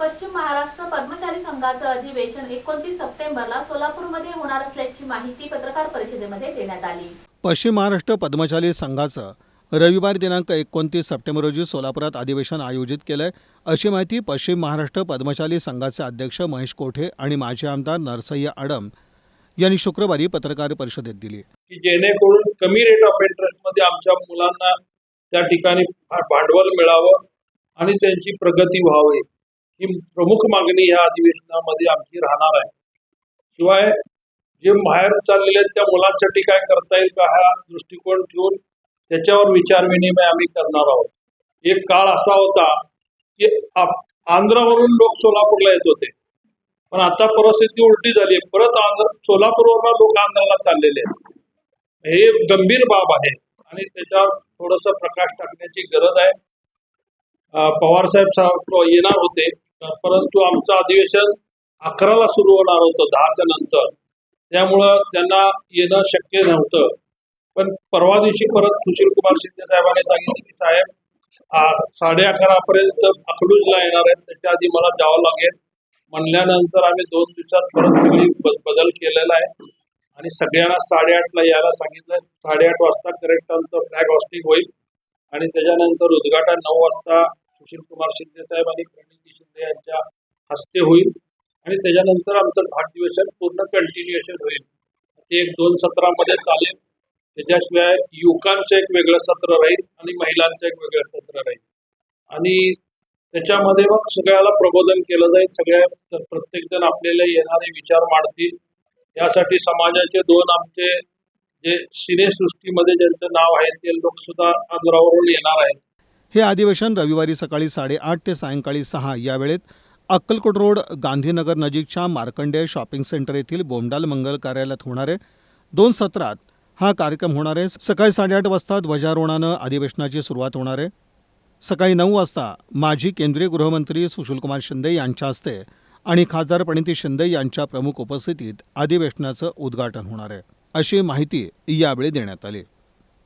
पश्चिम महाराष्ट्र पद्मशाली संघाचं अधिवेशन एकोणतीस सप्टेंबरला सोलापूरमध्ये होणार असल्याची माहिती पत्रकार परिषदेमध्ये देण्यात आली. पश्चिम महाराष्ट्र पद्मशाली संघाचं रविवार दिनांक एकोणतीस सप्टेंबर रोजी सोलापुरात अधिवेशन आयोजित केलं आहे अशी माहिती पश्चिम महाराष्ट्र पद्मशाली संघाचे अध्यक्ष महेश कोठे आणि माजी आमदार नरसय्या आडम यांनी शुक्रवारी पत्रकार परिषदेत दिली. की जेणेकरून कमी रेट ऑफ इंटरेस्टमध्ये आमच्या मुलांना त्या ठिकाणी भांडवल मिळावं आणि त्यांची प्रगती व्हावी. ही प्रमुख मागणी या अधिवेशनामध्ये आमची राहणार आहे. शिवाय जे बाहेर चाललेले आहेत त्या मुलांसाठी काय करता येईल का हा दृष्टिकोन ठेवून त्याच्यावर विचार विनिमय आम्ही करणार आहोत. एक काळ असा होता की आंध्रावरून लोक सोलापूरला येत होते. पण आता परिस्थिती उलटी झाली आहे. परत आंध्र सोलापूरवरून लोक आंध्राला चाललेले आहेत. हे गंभीर बाब आहे आणि त्याच्यावर थोडस प्रकाश टाकण्याची गरज आहे. पवार साहेब साहेब येणार होते. परंतु आमचं अधिवेशन अकराला सुरू होणार होतं दहाच्या नंतर. त्यामुळं त्यांना येणं शक्य नव्हतं. पण परवा दिवशी परत सुशील कुमार शिंदे साहेबांनी सांगितलं की साहेब साडे अकरापर्यंत अकलूजला येणार आहेत. त्याच्या आधी मला जावं लागेल. म्हणल्यानंतर आम्ही दोन दिवसात परत सगळी बदल केलेला आहे. आणि सगळ्यांना साडेआठला यायला सांगितलं. साडेआठ वाजता करेक्ट आमचं फ्लॅग हॉस्टिंग होईल. आणि त्याच्यानंतर उद्घाटन नऊ वाजता सुशील कुमार शिंदे साहेब आणि हस्ते होईल आणि त्याच्यानंतर आमचं अधिवेशन पूर्ण कंटिन्युएशन होईल. ते एक दोन सत्रामध्ये चालेल. त्याच्याशिवाय युवकांचं एक वेगळं सत्र राहील आणि महिलांचं एक वेगळं सत्र राहील. आणि त्याच्यामध्ये मग सगळ्याला प्रबोधन केलं जाईल. सगळ्या प्रत्येकजण आपल्याला येणारे विचार मांडतील. यासाठी समाजाचे दोन आमचे जे सिनेसृष्टीमध्ये ज्यांचं नाव आहे ते लोकसुद्धा आंध्रावरून येणार आहेत. हे अधिवेशन रविवारी सकाळी साडेआठ ते सायंकाळी सहा या वेळेत अक्कलकोट रोड गांधीनगर नजीकच्या मार्कंडेय शॉपिंग सेंटर येथील बोमडाल मंगल कार्यालयात होणारे दोन सत्रात हा कार्यक्रम होणार आहे. सकाळी साडेआठ वाजता ध्वजारोहणानं अधिवेशनाची सुरुवात होणार आहे. सकाळी नऊ वाजता माजी केंद्रीय गृहमंत्री सुशीलकुमार शिंदे यांच्या हस्ते आणि खासदार प्रणिती शिंदे यांच्या प्रमुख उपस्थितीत अधिवेशनाचं उद्घाटन होणार आहे. अशी माहिती यावेळी देण्यात आली.